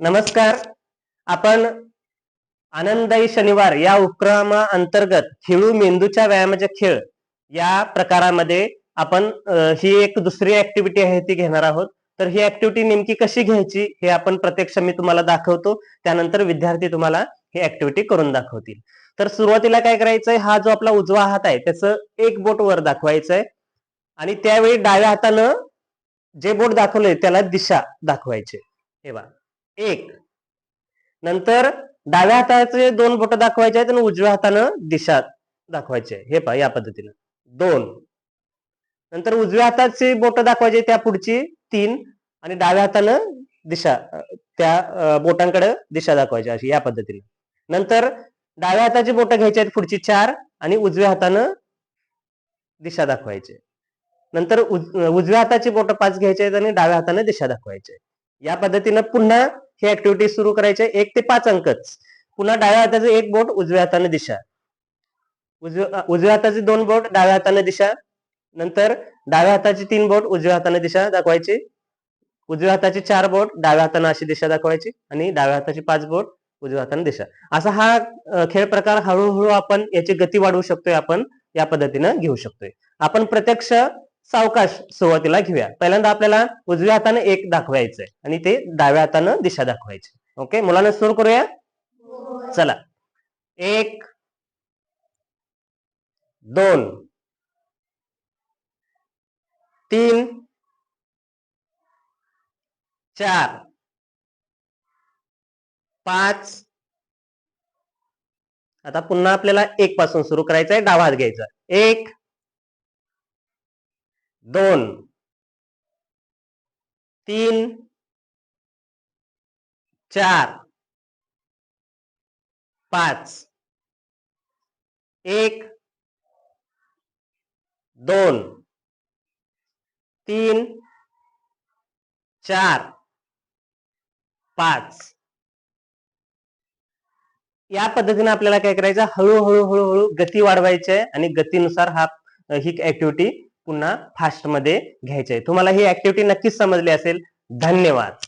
नमस्कार. आपण आनंददायी शनिवार या उपक्रमा अंतर्गत खेळू मेंदूच्या व्यायामाचे खेळ या प्रकारामध्ये आपण ही एक दुसरी ऍक्टिव्हिटी आहे ती घेणार आहोत. तर ही ऍक्टिव्हिटी नेमकी कशी घ्यायची हे आपण प्रत्यक्ष मी तुम्हाला दाखवतो. त्यानंतर विद्यार्थी तुम्हाला ही ऍक्टिव्हिटी करून दाखवतील. तर सुरुवातीला काय करायचंय? हा जो आपला उजवा हात आहे त्याचं एक बोट वर दाखवायचंय आणि त्यावेळी डाव्या हातानं जे बोट दाखवलंय त्याला दिशा दाखवायचे. हे बघा. एक. नंतर डाव्या हाताचे दोन बोट दाखवायचे आहेत आणि उजव्या हातानं दिशा दाखवायचे हे पहा या पद्धतीनं. दोन. नंतर उजव्या हाताची बोट दाखवायची त्या पुढची तीन आणि डाव्या हातानं दिशा त्या बोटांकडे दिशा दाखवायची अशी या पद्धतीने. नंतर डाव्या हाताची बोट घ्यायची आहेत पुढची चार आणि उजव्या हातानं दिशा दाखवायचे नंतर उज- उजव्या हाताची बोट पाच घ्यायची आहेत आणि डाव्या हाताने दिशा दाखवायची या पद्धतीनं पुन्हा ही ऍक्टिव्हिटी सुरू करायची एक ते पाच अंकच. पुन्हा डाव्या हाताचं एक बोट उजव्या हाताने दिशा. उजव्या उजव्या हाताचे दोन बोट डाव्या हाताने दिशा. नंतर डाव्या हाताची तीन बोट उजव्या हाताने दिशा दाखवायची. उजव्या हाताची चार बोट डाव्या हाताने अशी दिशा दाखवायची आणि डाव्या हाताची पाच बोट उजव्या हाताने दिशा. असा हा खेळ प्रकार हळूहळू आपण याची गती वाढवू शकतोय आपण या पद्धतीनं घेऊ शकतोय. आपण प्रत्यक्ष सावकाश सुरुवातीला घेऊया. पहिल्यांदा आपल्याला उजव्या हाताने एक दाखवायचंय आणि ते डाव्या हातानं दिशा दाखवायची. ओके? मुलांना सुरू करूया. चला. एक दोन तीन चार पाच. आता पुन्हा आपल्याला एक पासून सुरू करायचं आहे डावा हात घ्यायचा. एक दोन तीन चार पाच एक दोन तीन चार पाच. या पद्धतीने आपल्याला काय करायचं? हळूहळू हळूहळू गती वाढवायची आहे आणि गतीनुसार हा ही ऍक्टिव्हिटी पुन्हा फास्टमध्ये घ्यायचे आहे तुम्हाला ही ऍक्टिव्हिटी नक्कीच समजली असेल. धन्यवाद.